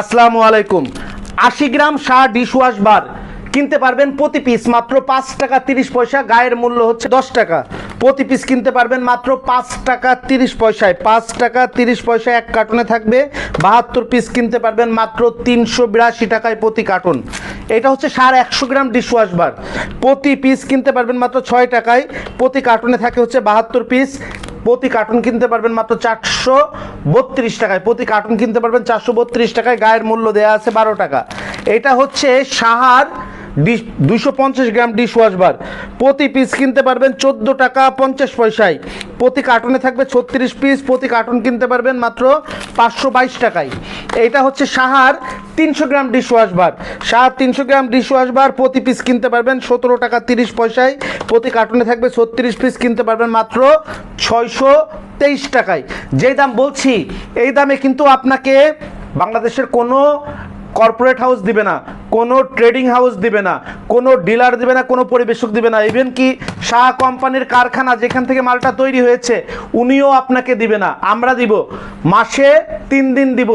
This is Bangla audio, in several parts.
আসসালামু আলাইকুম। আশি গ্রাম শাহ ডিশওয়াশ বার। কিনতে পারবেন প্রতি পিস মাত্র পাঁচ টাকা তিরিশ পয়সা, গায়ের মূল্য হচ্ছে দশ টাকা। প্রতি পিস কিনতে পারবেন মাত্র পাঁচ টাকা তিরিশ পয়সায়। পাঁচ টাকা তিরিশ পয়সায় এক কার্টুনে থাকবে। বাহাত্তর পিস কিনতে পারবেন মাত্র তিনশো বিরাশি টাকায় প্রতি কার্টুন। এটা হচ্ছে সাড়ে একশো গ্রাম ডিশওয়াশ বার। প্রতি পিস কিনতে পারবেন মাত্র ছয় টাকায়। প্রতি কার্টুনে থাকে হচ্ছে বাহাত্তর পিস প্রতি কার্টুন কিনতে পারবেন মাত্র চারশো বত্রিশ টাকায়। প্রতি কার্টুন কিনতে পারবেন চারশো বত্রিশ টাকায়। গায়ের মূল্য দেওয়া আছে বারো টাকা। এটা হচ্ছে সাহার দুশো পঞ্চাশ গ্রাম ডিশ ওয়াশ বার প্রতি পিস কিনতে পারবেন চোদ্দ টাকা পঞ্চাশ পয়সায়। প্রতি কার্টুনে থাকবে ছত্রিশ পিস প্রতি কার্টুন কিনতে পারবেন মাত্র পাঁচশো বাইশ টাকায়। এটা হচ্ছে সাহার তিনশো গ্রাম ডিশ ওয়াশ বার সাহার তিনশো গ্রাম ডিশ ওয়াশ বার প্রতি পিস কিনতে পারবেন সতেরো টাকা তিরিশ পয়সায়। প্রতি কার্টুনে থাকবে ছত্রিশ পিস কিনতে পারবেন মাত্র ছয়শো তেইশ টাকায়। যেই দাম বলছি, এই দামে কিন্তু আপনাকে বাংলাদেশের কোনো কর্পোরেট হাউস দিবে না, কোনো ট্রেডিং হাউস দিবে না, কোনো ডিলার দিবে না, কোনো পরিবেশক দিবে না। ইভেন কি শাহ কোম্পানির কারখানা যেখান থেকে মালটা তৈরি হয়েছে, উনিও আপনাকে দিবে না। আমরা দিব। মাসে তিন দিন দিব।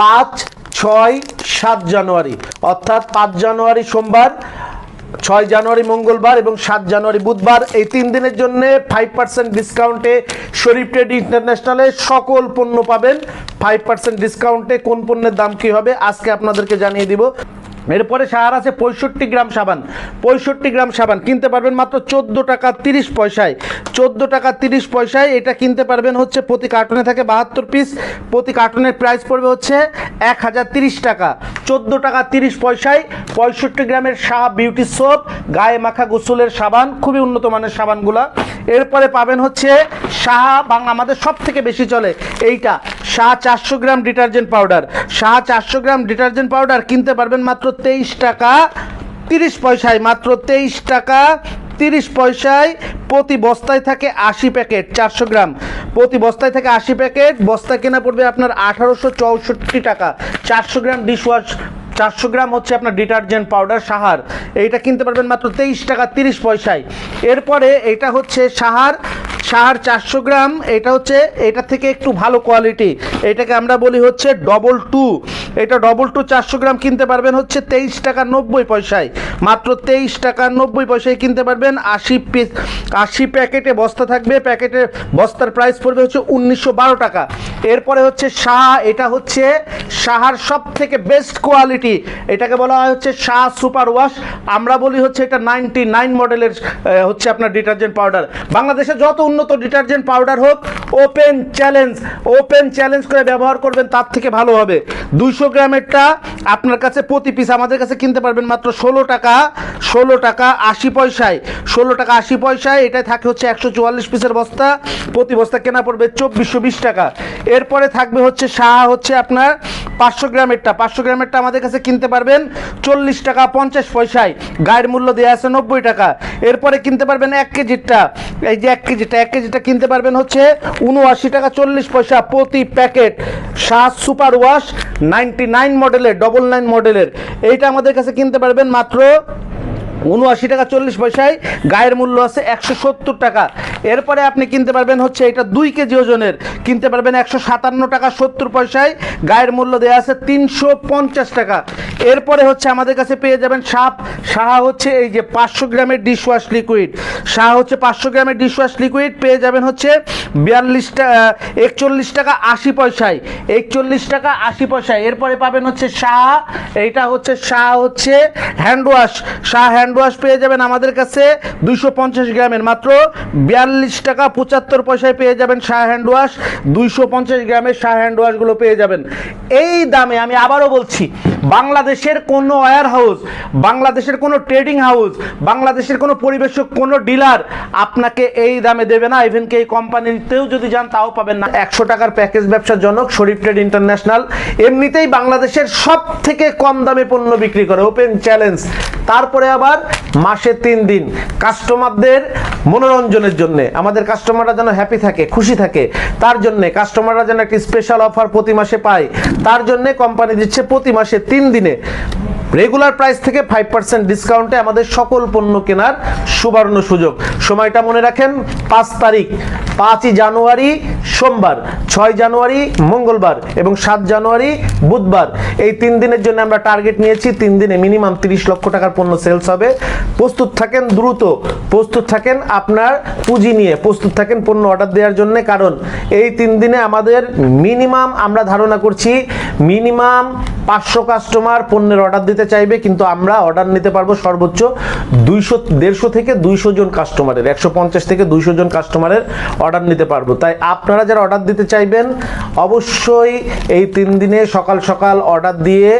পাঁচ, ছয়, সাত জানুয়ারি। অর্থাৎ পাঁচ জানুয়ারি সোমবার ছয় জানুয়ারি মঙ্গলবার এবং সাত জানুয়ারি বুধবার। এই তিন দিনের জন্য ফাইভ পার্সেন্ট ডিসকাউন্টে শরীফ ট্রেড ইন্টারন্যাশনালে সকল পণ্য পাবেন। ফাইভ পার্সেন্ট ডিসকাউন্টে কোন পণ্যের দাম কী হবে, আজকে আপনাদেরকে জানিয়ে দিব। এরপরে সাহার আছে পঁয়ষট্টি গ্রাম সাবান। পঁয়ষট্টি গ্রাম সাবান কিনতে পারবেন মাত্র চোদ্দ টাকা তিরিশ পয়সায়। চোদ্দ টাকা তিরিশ পয়সায় এটা কিনতে পারবেন হচ্ছে প্রতি কার্টুনে থাকে বাহাত্তর পিস প্রতি কার্টুনের প্রাইস পড়বে হচ্ছে এক হাজার তিরিশ টাকা। চোদ্দ টাকা তিরিশ পয়সায় পঁয়ষট্টি গ্রামের শাহ বিউটি সোপ গায়ে মাখা গোসলের সাবান, খুবই উন্নত মানের সাবানগুলা। এরপরে পাবেন হচ্ছে শাহ বাংলা আমাদের সব থেকে বেশি চলে। এইটা শাহ চারশো গ্রাম ডিটারজেন্ট পাউডার। শাহ চারশো গ্রাম ডিটারজেন্ট পাউডার কিনতে পারবেন মাত্র তেইশ টাকা তিরিশ পয়সায়, মাত্র তেইশ টাকা তিরিশ পয়সায়। প্রতি বস্তায় থাকে আশি প্যাকেট, চারশো গ্রাম। প্রতি বস্তায় থাকে আশি প্যাকেট, বস্তা কেনা পড়বে আপনার আঠারোশো চৌষট্টি টাকা। চারশো গ্রাম ডিশওয়াশ চারশো গ্রাম হচ্ছে আপনার ডিটারজেন্ট পাউডার সাহার। এইটা কিনতে পারবেন মাত্র তেইশ টাকা তিরিশ পয়সায়। এরপরে এটা হচ্ছে সাহার সাহার চারশো গ্রাম, এটা হচ্ছে, এটা থেকে একটু ভালো কোয়ালিটি এটাকে আমরা বলি হচ্ছে ডবল টু এটা ডবল টু চারশো গ্রাম কিনতে পারবেন হচ্ছে তেইশ টাকা নব্বই পয়সায়। মাত্র তেইশ টাকা নব্বই পয়সায় কিনতে পারবেন। আশি পিস আশি প্যাকেটে বস্তা থাকবে। প্যাকেটে বস্তার প্রাইস পড়বে হচ্ছে উনিশশো বারো টাকা। এরপরে হচ্ছে শাহ, এটা হচ্ছে শাহার সব থেকে বেস্ট কোয়ালিটি এটাকে বলা হয় হচ্ছে শাহ সুপার ওয়াশ আমরা বলি হচ্ছে এটা নাইনটি নাইন মডেলের হচ্ছে আপনার ডিটারজেন্ট পাউডার বাংলাদেশে যত উন্নত ডিটারজেন্ট পাউডার হোক ওপেন চ্যালেঞ্জ ওপেন চ্যালেঞ্জ করে ব্যবহার করবেন, তার থেকে ভালো হবে। দুইশো গ্রামেরটা আপনার কাছে প্রতি পিস আমাদের কাছে কিনতে পারবেন মাত্র ষোলো টাকা ষোলো টাকা আশি পয়সায়। ষোলো টাকা আশি পয়সায়, এটাই থাকে হচ্ছে একশো চুয়াল্লিশ পিসের বস্তা। প্রতি বস্তা কেনা পড়বে চব্বিশশো বিশ টাকা। এরপরে থাকবে হচ্ছে সাহা হচ্ছে আপনার পাঁচশো গ্রামেরটা পাঁচশো গ্রামেরটা আমাদের কাছে কিনতে পারবেন চল্লিশ টাকা পঞ্চাশ পয়সায়। গায়ের মূল্য দেওয়া আছে নব্বই টাকা। এরপরে কিনতে পারবেন এক কেজিরটা। এই যে এক কেজিটা এক কেজিটা কিনতে পারবেন হচ্ছে উনআশি টাকা চল্লিশ পয়সা প্রতি প্যাকেট। সাত সুপার ওয়াশ, নাইনটি নাইন মডেলের ডবল নাইন মডেলের। এইটা আমাদের কাছে কিনতে পারবেন মাত্র উনআশি টাকা চল্লিশ পয়সায়। গায়ের মূল্য আছে একশো সত্তর টাকা। এরপরে আপনি কিনতে পারবেন হচ্ছে এটা দুই কেজি ওজনের। কিনতে পারবেন একশো সাতান্ন টাকা সত্তর পয়সায়। গায়ের মূল্য দেওয়া আছে তিনশো পঞ্চাশ টাকা। এরপরে হচ্ছে আমাদের কাছে পেয়ে যাবেন সাপ। সাহা হচ্ছে এই যে পাঁচশো গ্রামের ডিশওয়াশ লিকুইড সাহা হচ্ছে পাঁচশো গ্রামের ডিশওয়াশ লিকুইড পেয়ে যাবেন হচ্ছে বিয়াল্লিশ টাকা একচল্লিশ টাকা আশি পয়সায়। একচল্লিশ টাকা আশি পয়সায়। এরপরে পাবেন হচ্ছে শাহ এইটা হচ্ছে শাহ হচ্ছে hand wash Shah hand wash পেয়ে যাবেন আমাদের কাছে দুইশো পঞ্চাশ গ্রামের মাত্র বিয়াল্লিশ টাকা পঁচাত্তর পয়সায় পেয়ে যাবেন শাহ হ্যান্ড ওয়াশ দুইশো পঞ্চাশ গ্রামের শাহ হ্যান্ড ওয়াশগুলো পেয়ে যাবেন। এই দামে আমি আবারও বলছি বাংলাদেশের কোনো ওয়ার হাউস, বাংলাদেশের কোনো ট্রেডিং হাউস, বাংলাদেশের কোনো পরিবেশক, কোনো ডিলার আপনাকে এই দামে দেবে না। ইভেন কি এই কোম্পানিতেও যদি যান, তাও পাবেন না। একশো টাকার প্যাকেজ ব্যবসার জনক শরীফ ট্রেড ইন্টারন্যাশনাল এমনিতেই বাংলাদেশের সব থেকে কম দামে পণ্য বিক্রি করে। ওপেন চ্যালেঞ্জ তারপরে আবার মাসে তিন দিন। কাস্টমারদের মনোরঞ্জনের জন্য। আমাদের কাস্টমাররা যেন হ্যাপি থাকে, খুশি থাকে, তার জন্য। কাস্টমাররা যেন একটি স্পেশাল অফার প্রতি মাসে পায়, তার জন্য কোম্পানি দিচ্ছে প্রতি মাসে তিন দিনে রেগুলার প্রাইস থেকে ফাইভ পার্সেন্ট ডিসকাউন্টে আমাদের সকল পণ্য কেনার সুবর্ণ সুযোগ। সময়টা মনে রাখেন, পাঁচ তারিখ, পাঁচই জানুয়ারি, সোমবার, ছয় জানুয়ারি, মঙ্গলবার এবং সাত জানুয়ারি, বুধবার। এই তিন দিনের জন্য আমরা টার্গেট নিয়েছি, তিন দিনে মিনিমাম তিরিশ লক্ষ টাকার পণ্য সেলস হবে। প্রস্তুত থাকেন, দ্রুত প্রস্তুত থাকেন আপনার পুঁজি নিয়ে, প্রস্তুত থাকেন পণ্য অর্ডার দেওয়ার জন্য, কারণ এই তিন দিনে আমাদের মিনিমাম আমরা ধারণা করছি মিনিমাম পাঁচশো কাস্টমার পণ্যের অর্ডার দিতে চাইবে, কিন্তু আমরা অর্ডার নিতে পারব সর্বোচ্চ দুইশো, দেড়শো থেকে দুইশো জন কাস্টমারের একশো পঞ্চাশ থেকে দুইশো জন কাস্টমারের অর্ডার নিতে পারব। তাই আপনারা যারা অর্ডার দিতে চাইবেন, অবশ্যই এই তিন দিনে সকাল সকাল অর্ডার দিয়ে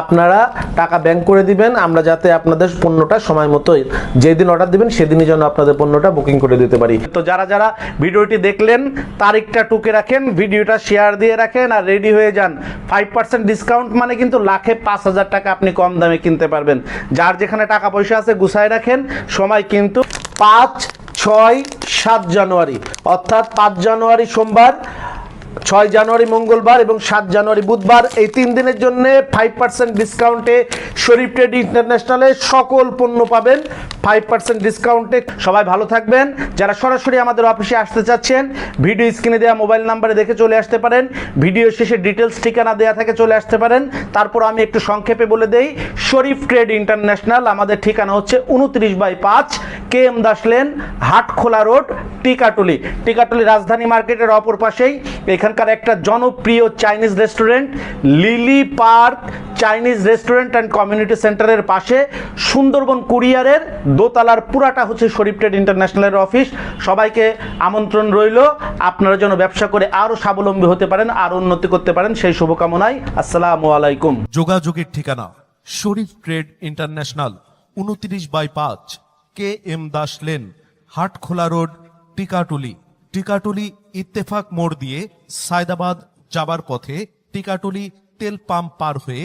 আপনারা টাকা ব্যাংক করে দিবেন। আমরা যাতে আপনাদের পণ্যটা সময় মতো যেদিন অর্ডার দিবেন, সেদিনই যেন আপনাদের পণ্যটা বুকিং করে দিতে পারি। তো যারা যারা ভিডিওটি দেখলেন, তারিখটা টুকে রাখেন, ভিডিওটা শেয়ার দিয়ে রাখেন, আর রেডি হয়ে যান। ফাইভ পার্সেন্ট ডিসকাউন্ট মানে কিন্তু লাখে পাঁচ হাজার টাকা আপনি কম দামে কিনতে পারবেন। যার যেখানে টাকা পয়সা আছে গুছায় রাখেন। সময় কিন্তু পাঁচ, ছয়, সাত জানুয়ারি। অর্থাৎ পাঁচ জানুয়ারি সোমবার, ছয় জানুয়ারি মঙ্গলবার এবং সাত জানুয়ারি বুধবার। এই তিন দিনের জন্য ফাইভ পার্সেন্ট ডিসকাউন্টে শরীফ ট্রেড ইন্টারন্যাশনালে সকল পণ্য পাবেন। ফাইভ পার্সেন্ট ডিসকাউন্টে সবাই ভালো থাকবেন। যারা সরাসরি আমাদের অফিসে আসতে চাচ্ছেন ভিডিও স্ক্রিনে দেওয়া মোবাইল নাম্বারে দেখে চলে আসতে পারেন। ভিডিও শেষে ডিটেলস ঠিকানা দেওয়া থাকে চলে আসতে পারেন। তারপর আমি একটু সংক্ষেপে বলে দেই, শরীফ ট্রেড ইন্টারন্যাশনাল আমাদের ঠিকানা হচ্ছে উনত্রিশ বাই পাঁচ, K M Das lane, Hatkhola road, Tikatuli. Tikatuli Rajdhani মার্কেটের অপর পাশেই এখানকার একটা জনপ্রিয় Chinese restaurant Lily Park Chinese restaurant and community সেন্টারের পাশে সুন্দরবন কুরিয়ারের দোতলার পুরাটা হচ্ছে শরীফ ট্রেড ইন্টারন্যাশনালের অফিস। সবাইকে আমন্ত্রণ রইল। আপনারা যেন ব্যবসা করে আরও স্বাবলম্বী হতে পারেন, আর উন্নতি করতে পারেন, সেই শুভকামনায় আসসালামু আলাইকুম। যোগাযোগের ঠিকানা শরীফ ট্রেড ইন্টারন্যাশনাল, উনত্রিশ বাই পাঁচ, K M Das lane, Hatkhola road, Tikatuli. Tikatuli Ittefaq মোড় দিয়ে সায়দাবাদ যাবার পথে টিকাটুলি তেল পাম্প পার হয়ে